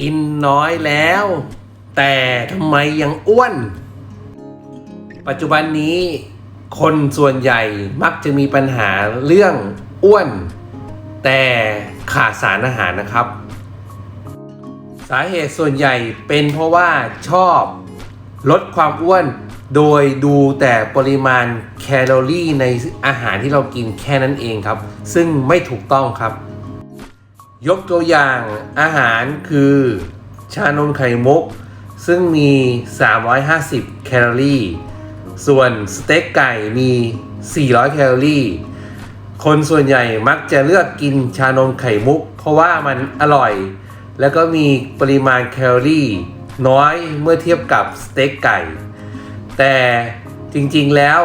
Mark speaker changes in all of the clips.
Speaker 1: กินน้อยแล้ว แต่ทำไมยังอ้วน ปัจจุบันนี้คนส่วนใหญ่มักจะมีปัญหาเรื่องอ้วน แต่ขาดสารอาหารนะครับ สาเหตุส่วนใหญ่เป็นเพราะว่าชอบลดความอ้วน โดยดูแต่ปริมาณแคลอรี่ในอาหารที่เรากินแค่นั้นเองครับ ซึ่งไม่ถูกต้องครับ ยกตัวอย่างอาหารคือ ชานมไข่มุก ซึ่งมี 350 แคลอรี่ ส่วนสเต็กไก่มี 400 แคลอรี่ คนส่วนใหญ่มักจะเลือกกินชานมไข่มุก เพราะว่ามันอร่อย แล้วก็มีปริมาณแคลอรี่ น้อยเมื่อเทียบกับสเต็กไก่ แต่จริงๆแล้ว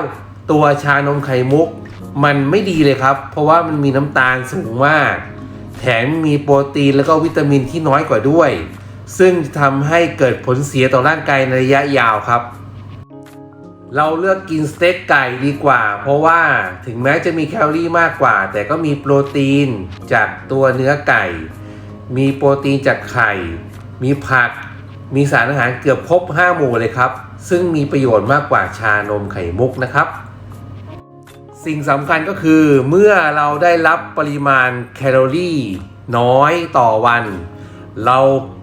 Speaker 1: ตัวชานมไข่มุก มันไม่ดีเลยครับ เพราะว่ามันมีน้ำตาลสูงมาก แถมมีโปรตีนแล้วก็วิตามินที่น้อยกว่าด้วย ซึ่งทำให้เกิดผลเสียต่อร่างกายในระยะยาวครับ เราเลือกกินสเต็กไก่ดีกว่า เพราะว่าถึงแม้จะมีแคลอรี่มากกว่า แต่ก็มีโปรตีนจากตัวเนื้อไก่ มีโปรตีนจากไข่ มีผัก มีสารอาหารเกือบครบ 5 หมู่เลยครับ ซึ่งมีประโยชน์มากกว่าชานมไข่มุกนะครับ สิ่งสำคัญก็คือเมื่อเราได้รับปริมาณแคลอรี่น้อยต่อวัน เรา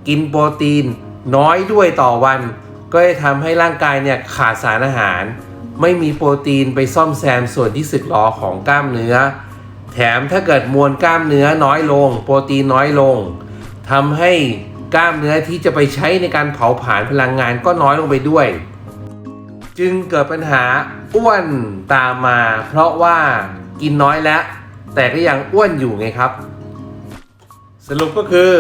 Speaker 1: กินโปรตีนน้อยด้วยต่อวัน ก็จะทำให้ร่างกายเนี่ยขาดสารอาหาร ไม่มีโปรตีนไปซ่อมแซมส่วนที่สึกหรอของกล้ามเนื้อ แถมถ้าเกิดมวลกล้ามเนื้อน้อยลง โปรตีนน้อยลงทำให้กล้ามเนื้อที่จะไปใช้ในการเผาผลาญพลังงานก็น้อยลงไปด้วย จึงเกิดปัญหา อ้วนตามมา เพราะว่ากินน้อยแล้ว แต่ก็ยังอ้วนอยู่ไงครับ สรุปก็คือ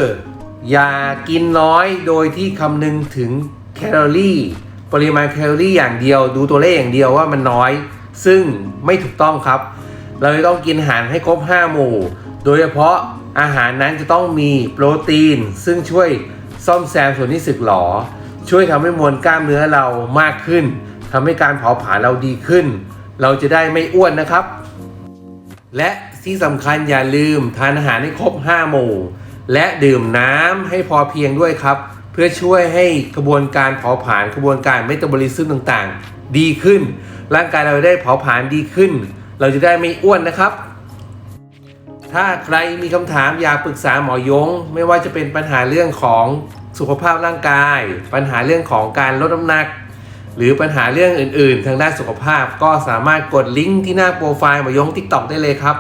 Speaker 1: อย่ากินน้อยโดยที่คำนึงถึงแคลอรี่ ปริมาณแคลอรี่อย่างเดียว ดูตัวเลขอย่างเดียวว่ามันน้อย ซึ่งไม่ถูกต้องครับ เราจะต้องกินอาหารให้ครบ 5 หมู่ โดยเฉพาะอาหารนั้นจะต้องมีโปรตีน ซึ่งช่วยซ่อมแซมส่วนที่สึกหรอ ช่วยทำให้มวลกล้ามเนื้อเรามากขึ้น ทำให้การเผาผลาญเราดีขึ้น เราจะได้ไม่อ้วนนะครับ และที่สำคัญอย่าลืมทานอาหารให้ครบ 5 หมู่ และดื่มน้ำให้พอเพียงด้วยครับ เพื่อช่วยให้กระบวนการเผาผลาญกระบวนการเมตาบอลิซึมต่างๆ ดีขึ้น ร่างกายเราได้เผาผลาญดีขึ้น เราจะได้ไม่อ้วนนะครับถ้าใครมีคำถามอยากปรึกษาหมอยง ไม่ว่าจะเป็นปัญหาเรื่องของสุขภาพร่างกาย ปัญหาเรื่องของการลดน้ำหนัก หรือปัญหาเรื่องอื่น ๆ ทางด้านสุขภาพ ก็สามารถกดลิงก์ที่หน้าโปรไฟล์หมอยงทิกตอกได้เลยครับ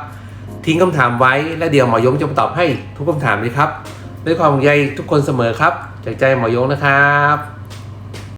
Speaker 1: ทิ้งคำถามไว้และเดี๋ยวหมอยงจะมาตอบให้ทุกคำถามเลยครับ ด้วยความใยทุกคนเสมอครับ จากใจหมอยงนะครับ